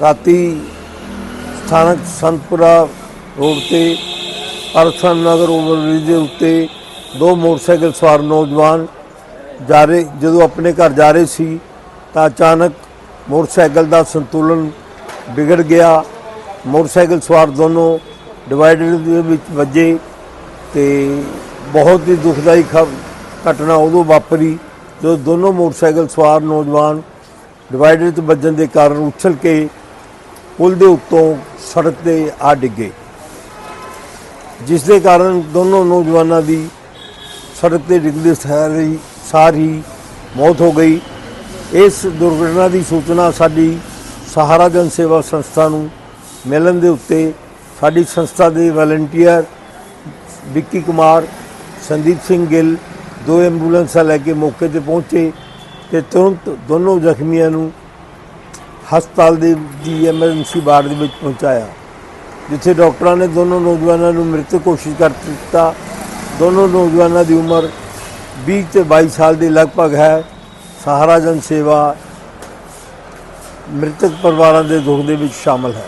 ਰਾਤੀ ਸਥਾਨਕ ਸੰਤਪੁਰਾ ਰੋਡ ਤੇ ਅਰਥਨ ਨਗਰ ਓਵਰਬ੍ਰਿਜ ਦੇ ਉੱਤੇ ਦੋ ਮੋਟਰਸਾਈਕਲ ਸਵਾਰ ਨੌਜਵਾਨ ਜਾ ਰਹੇ, ਜਦੋਂ ਆਪਣੇ ਘਰ ਜਾ ਰਹੇ ਸੀ, ਤਾਂ ਅਚਾਨਕ ਮੋਟਰਸਾਈਕਲ ਦਾ ਸੰਤੁਲਨ ਵਿਗੜ ਗਿਆ। ਮੋਟਰਸਾਈਕਲ ਸਵਾਰ ਦੋਨੋਂ ਡਿਵਾਈਡਰ ਦੇ ਵਿੱਚ ਵੱਜੇ ਤੇ ਬਹੁਤ ਹੀ ਦੁਖਦਾਈ ਘਟਨਾ ਉਦੋਂ ਵਾਪਰੀ, ਜਦੋਂ ਦੋਨੋਂ ਮੋਟਰਸਾਈਕਲ ਸਵਾਰ ਨੌਜਵਾਨ ਡਿਵਾਈਡਰ 'ਚ ਵੱਜਣ ਦੇ ਕਾਰਨ ਉਛਲ ਕੇ ਪੁਲ ਦੇ ਉੱਤੋਂ ਸੜਕ ਤੇ ਆ ਡਿੱਗੇ। ਜਿਸ ਦੇ ਕਾਰਨ ਦੋਨੋਂ ਨੌਜਵਾਨਾਂ ਦੀ ਸੜਕ ਤੇ ਡਿੱਗਦੇ ਸਾਰ ਹੀ ਸਾਰ ਹੀ ਮੌਤ ਹੋ ਗਈ। ਇਸ ਦੁਰਘਟਨਾ ਦੀ ਸੂਚਨਾ ਸਾਡੀ ਸਹਾਰਾ ਜਨ ਸੇਵਾ ਸੰਸਥਾ ਨੂੰ ਮਿਲਣ ਦੇ ਉੱਤੇ ਸਾਡੀ ਸੰਸਥਾ ਦੇ ਵਲੰਟੀਅਰ ਵਿੱਕੀ ਕੁਮਾਰ, ਸੰਦੀਪ ਸਿੰਘ ਗਿੱਲ ਦੋ ਐਂਬੂਲੈਂਸਾਂ ਲੈ ਕੇ ਮੌਕੇ ਤੇ ਪਹੁੰਚੇ ਤੇ ਤੁਰੰਤ ਦੋਨੋਂ ਜ਼ਖਮੀਆਂ ਨੂੰ ਹਸਪਤਾਲ ਦੇ ਦੀ ਐਮਰਜੈਂਸੀ ਵਾਰਡ ਦੇ ਵਿੱਚ ਪਹੁੰਚਾਇਆ, ਜਿੱਥੇ ਡਾਕਟਰਾਂ ਨੇ ਦੋਨੋਂ ਨੌਜਵਾਨਾਂ ਨੂੰ ਮ੍ਰਿਤਕ ਘੋਸ਼ਿਤ ਕਰ ਦਿੱਤਾ। ਦੋਨੋਂ ਨੌਜਵਾਨਾਂ ਦੀ ਉਮਰ 20 ਤੇ 22 ਸਾਲ ਦੇ ਲਗਭਗ ਹੈ। ਸਹਾਰਾ ਜਨ ਸੇਵਾ ਮ੍ਰਿਤਕ ਪਰਿਵਾਰਾਂ ਦੇ ਦੁੱਖ ਦੇ ਵਿੱਚ ਸ਼ਾਮਲ ਹੈ।